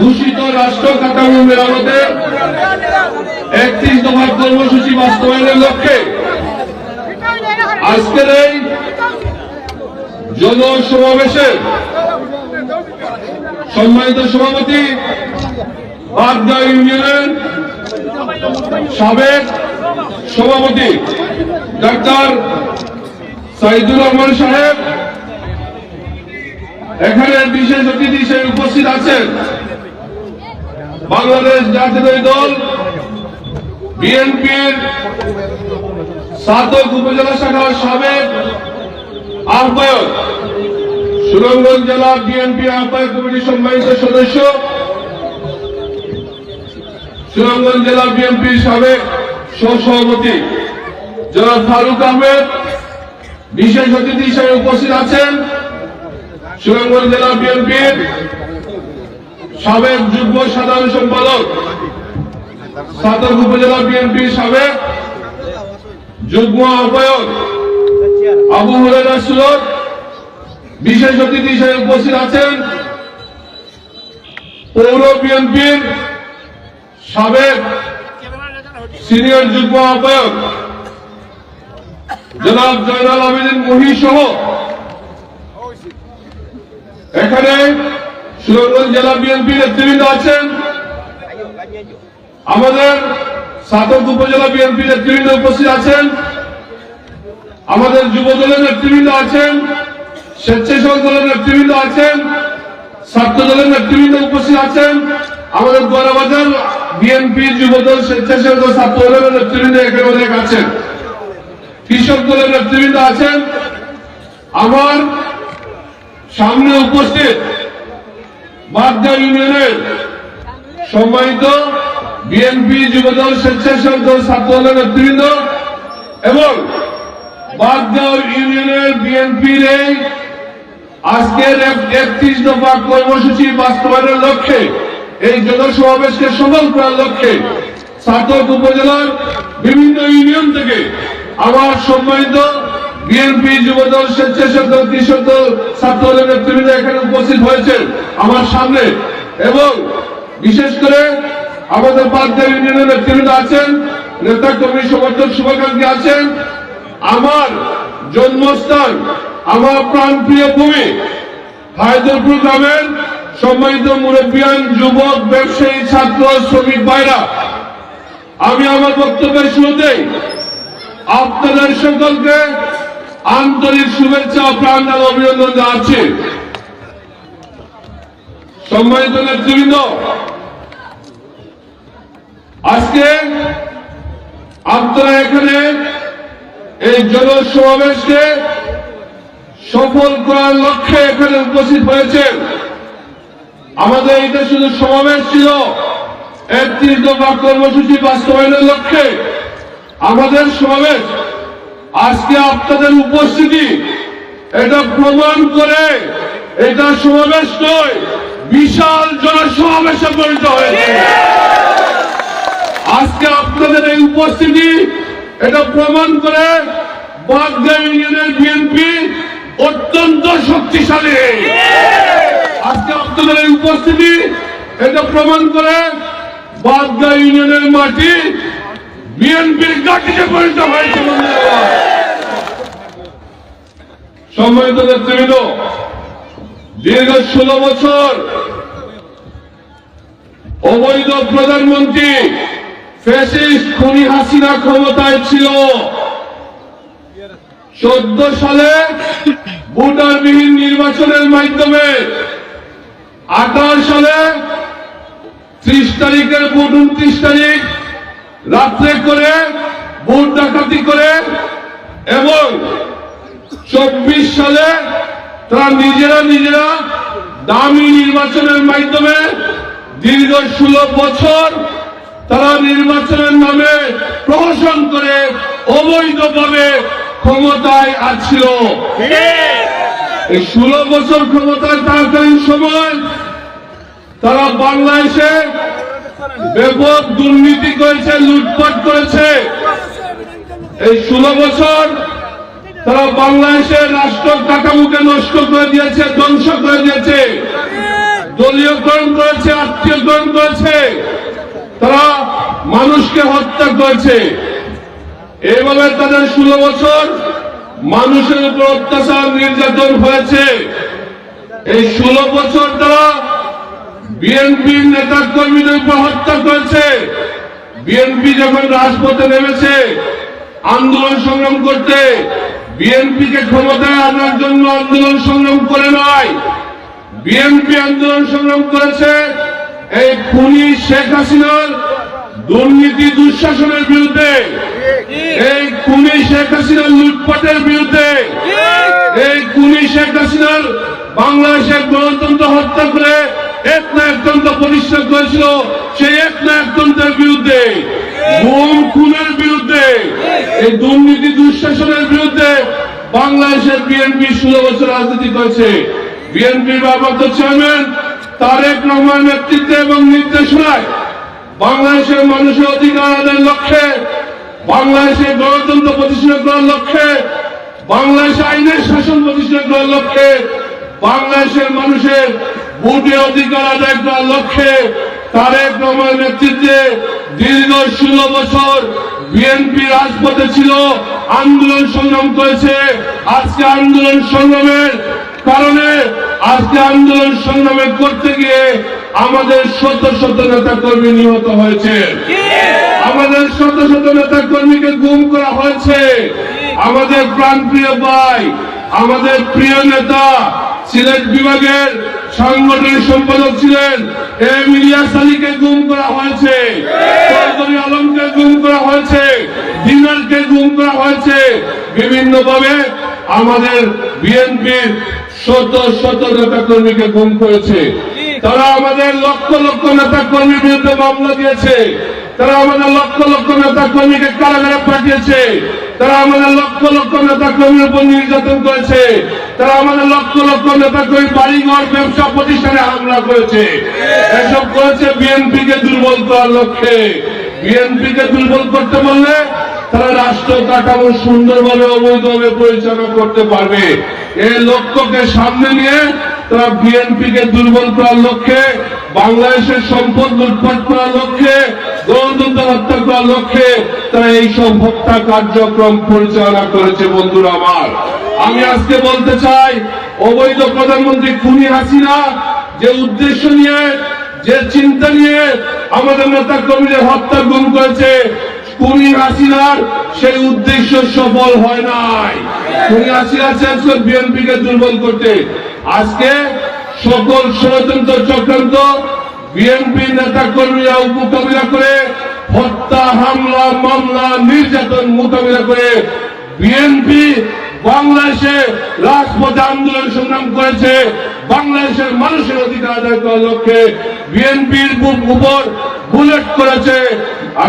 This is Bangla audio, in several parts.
দূষিত রাষ্ট্র কাঠামো মেরামতে একত্রিশ দফার কর্মসূচি বাস্তবায়নের লক্ষ্যে আজকের এই জনসমাবেশে সম্মানিত সভাপতি বাগদা ইউনিয়নের সাবেক সভাপতি ডাক্তার সাইদুর রহমান সাহেব। এখানে বিশেষ অতিথি হিসেবে উপস্থিত আছেন। বাংলাদেশ জাতীয় দল বিএনপির সাতক উপজেলা শাখার সাবেক আহ্বায়ক সুরঙ্গন জেলা বিএনপি আহ্বায়ক কমিটির সম্মানিত সদস্য সুরঙ্গন জেলা বিএনপির সাবেক সহসভাপতি জনাব ফারুক আহমেদ, বিশেষ অতিথি হিসেবে উপস্থিত আছেন সুরঙ্গন জেলা বিএনপির সাবেক যুগ্ম সাধারণ সম্পাদক সাতক উপজেলা বিএনপির সাবেক যুগ্ম আহ্বায়ক আবু হরেরা সুরত বিশেষ অতিথি হিসেবে উপস্থিত আছেন পৌর বিএনপির সাবেক সিনিয়র যুগ্ম আহ্বায়ক জনাব জয়নাল আবেদিন মহি সহ। এখানে সুরঙ্গঞ্জ জেলা বিএনপি নেতৃবৃন্দ আছেন। আমাদের সাতক উপজেলা বিএনপি নেতৃবৃন্দ উপস্থিত আছেন। আমাদের নেতৃবৃন্দ আছেন। স্বেচ্ছাসেবক দলের নেতৃবৃন্দ আছেন। ছাত্র দলের নেতৃবৃন্দ উপস্থিত আছেন। আমাদের বিএনপি দল, ছাত্র দলের নেতৃবৃন্দ এখানে অনেক আছেন। কৃষক দলের নেতৃবৃন্দ আছেন। আমার সামনে উপস্থিত বাগদা ইউনিয়নের সম্মানিত বিএনপি যুবদল স্বেচ্ছাসেবক দল ছাত্র দলের নেতৃবৃন্দ এবং বাগদাও ইউনিয়নের বিএনপির এই আজকের একত্রিশ দফা কর্মসূচি বাস্তবায়নের লক্ষ্যে, এই জনসমাবেশকে সফল করার লক্ষ্যে ছাতক উপজেলার বিভিন্ন ইউনিয়ন থেকে আমার সম্মানিত বিএনপি যুবদল স্বেচ্ছাসেবক কৃষক দল ছাত্র দলের নেতৃবৃন্দ এখানে উপস্থিত হয়েছেন আমার সামনে। এবং বিশেষ করে আমাদের বাগদা ইউনিয়নের নেতৃবৃন্দ আছেন, নেতা কর্মী, সমর্থক, শুভাকাঙ্ক্ষী আছেন। আমার জন্মস্থান, আমার প্রাণপ্রিয় ভূমি, হায়দরপুর গ্রামের সম্মানিত মুরব্বিয়ান, যুবক, ব্যবসায়ী, ছাত্র, শ্রমিক ভাইরা। আমি আমার বক্তব্যের শুরুতেই আপনাদের সকলকে আন্তরিক শুভেচ্ছা ও প্রাণদান অভিনন্দন জানাচ্ছি। সম্মানিত নেতৃবৃন্দ, আজকে আপনারা এখানে এই জনসমাবেশকে সফল করার লক্ষ্যে এখানে উপস্থিত হয়েছেন। আমাদের এটা শুধু সমাবেশ ছিল, একত্রিশ দফা কর্মসূচি বাস্তবায়নের লক্ষ্যে আমাদের সমাবেশ আজকে আপনাদের উপস্থিতি, এটা প্রমাণ করে এটা সমাবেশ নয়, বিশাল জনসমাবেশে পরিণত হয়েছে। আজকে আপনাদের এই উপস্থিতি, এটা প্রমাণ করে বাগদা ইউনিয়নের বিএনপি অত্যন্ত শক্তিশালী। আজকে আপনাদের এই উপস্থিতি, এটা প্রমাণ করে বাগদা ইউনিয়নের মাটি বিএনপির গাঠিতে পরিণত হয়েছে সম্মানিত নেতৃবৃন্দ, দীর্ঘ ষোলো বছর অবৈধ প্রধানমন্ত্রী ফ্যাসিস্ট খুনি হাসিনা ক্ষমতায় ছিল। চোদ্দ সালে ভোটারবিহীন নির্বাচনের মাধ্যমে, আঠারো সালে ত্রিশ তারিখের ভোট উনত্রিশ তারিখ রাত্রে করে ভোট ডাকাতি করে এবং চব্বিশ সালে তারা নিজেরা নিজেরা দামি নির্বাচনের মাধ্যমে দীর্ঘ ষোলো বছর তারা নির্বাচনের নামে প্রহসন করে অবৈধভাবে ক্ষমতায় আছিল এই ষোলো বছর ক্ষমতায় থাকাকালীন সময় তারা বাংলাদেশে ব্যাপক দুর্নীতি করেছে, লুটপাট করেছে। এই ষোলো বছর তারা বাংলাদেশের রাষ্ট্র কাঠামোকে নষ্ট করে দিয়েছে, ধ্বংস করে দিয়েছে। দলীয়করণ করেছে, আত্মীয়করণ করেছে। তারা মানুষকে হত্যা করেছে। এইভাবে তাদের ষোলো বছর মানুষের উপর অত্যাচার, নির্যাতন হয়েছে। এই ষোলো বছর তারা বিএনপির নেতা কর্মীদের উপর হত্যা করেছে। বিএনপি যখন রাজপথে নেমেছে, আন্দোলন সংগ্রাম করতে, বিএনপিকে ক্ষমতায় আনার জন্য আন্দোলন সংগ্রাম করে নয় বিএনপি আন্দোলন সংগ্রাম করেছে এই খুনি শেখ হাসিনার দুর্নীতি দুঃশাসনের বিরুদ্ধে। এই খুনি শেখ হাসিনার লুটপাটের বিরুদ্ধে। এই খুনি শেখ হাসিনার বাংলাদেশের গণতন্ত্র হত্যা করে এক না একতন্ত্র প্রতিষ্ঠা করেছিল, সেই এক না একতন্ত্রের বিরুদ্ধে। গুম, খুনের বিরুদ্ধে। এই দুর্নীতি দুঃশাসনের বিরুদ্ধে বাংলাদেশের বিএনপি ষোলো বছর রাজনীতি করেছে। বিএনপির ভারপ্রাপ্ত চেয়ারম্যান তারেক রহমান নেতৃত্বে এবং নির্দেশনায় বাংলাদেশের মানুষের অধিকার আদায়ের লক্ষ্যে, বাংলাদেশের গণতন্ত্র প্রতিষ্ঠা করার লক্ষ্যে, বাংলাদেশে আইনের শাসন প্রতিষ্ঠা করার লক্ষ্যে, বাংলাদেশের মানুষের ভোটের অধিকার করার লক্ষ্যে তারেক রহমান নেতৃত্বে দীর্ঘ ষোলো বছর বিএনপি রাজপথে ছিল, আন্দোলন সংগ্রাম করেছে। আজকে আন্দোলন সংগ্রামের কারণে আজকে আন্দোলন সংগ্রামে করতে গিয়ে আমাদের শত শত নেতা কর্মী নিহত হয়েছে। আমাদের শত শত নেতা কর্মীকে গুম করা হয়েছে। আমাদের প্রাণপ্রিয় ভাই, আমাদের প্রিয় নেতা সিলেট বিভাগের সাংগঠনিক সম্পাদক ছিলেন এম ইলিয়াস আলীকে গুম করা হয়েছে, চৌধুরী আলমকে গুম করা হয়েছে, দিনারকে গুম করা হয়েছে। বিভিন্ন ভাবে আমাদের বিএনপির শত শত নেতা কর্মীকে গুম করেছে। তারা আমাদের লক্ষ লক্ষ নেতা কর্মীর বিরুদ্ধে মামলা দিয়েছে। তারা আমাদের লক্ষ লক্ষ নেতা কর্মীকে কারাগারে পাঠিয়েছে। তারা আমাদের লক্ষ লক্ষ নেতা কর্মীর উপর নির্যাতন করেছে। তারা আমাদের লক্ষ লক্ষ নেতা কর্মী বাড়িঘর, ব্যবসা প্রতিষ্ঠানে হামলা করেছে। এসব করেছে বিএনপি কে দুর্বল করার লক্ষ্যে। বিএনপি কে দুর্বল করতে বললে তারা রাষ্ট্র কাঠামো সুন্দরভাবে, অবৈধভাবে পরিচালনা করতে পারবে। এই লক্ষ্যকে সামনে নিয়ে তারা বিএনপি কে দুর্বল করার লক্ষ্যে, বাংলাদেশের সম্পদ লুটপাট করার লক্ষ্যে, গণতন্ত্র হত্যা করার লক্ষ্যে তারা এই সব হত্যা কার্যক্রম পরিচালনা করেছে, বন্ধুরা আমার। আমি আজকে বলতে চাই, অবৈধ প্রধানমন্ত্রী খুনি হাসিনা, যে উদ্দেশ্য নিয়ে, যে চিন্তা নিয়ে আমাদের নেতা কর্মীদের হত্যা গুম করেছে, খুনি হাসিনার সেই উদ্দেশ্য সফল হয় নাই। খুনি হাসিনা চেয়েছিল বিএনপি কে দুর্বল করতে। আজকে সকল ষড়যন্ত্র চক্রান্ত বিএনপি নেতা কর্মীরা মোকাবিলা করে, হত্যা, হামলা, মামলা, নির্যাতন মোকাবিলা করে, বিএনপি বাংলাদেশে রাজপথে আন্দোলন সংগ্রাম করেছে, বাংলাদেশের মানুষের অধিকার আদায় করার লক্ষ্যে বিএনপির উপর বুলেট করেছে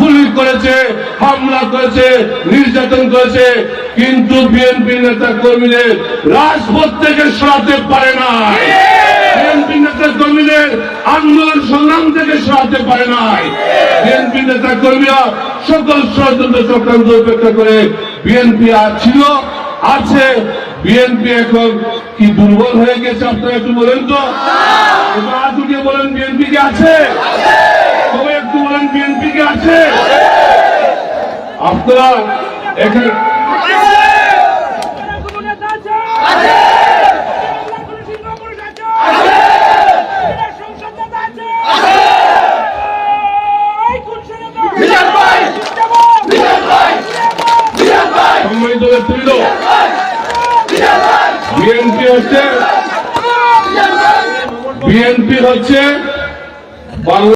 গুলি করেছে, হামলা করেছে, নির্যাতন করেছে, কিন্তু বিএনপি নেতা কর্মীদের রাজপথ থেকে সরাতে পারে নাই বিএনপি নেতা কর্মীদের আন্দোলন সংগ্রাম থেকে সরাতে পারে নাই বিএনপি নেতা কর্মীরা সকল ষড়যন্ত্র চক্রান্ত উপেক্ষা করে বিএনপি আর ছিল আছে। বিএনপি এখন কি দুর্বল হয়ে গেছে আপনারা একটু বলেন তো? আজকে হাত উঠিয়ে বলেন বিএনপি কে আছে? সবাই একটু বলেন বিএনপি কে আছে? আপনারা এখানে হচ্ছে বাংলা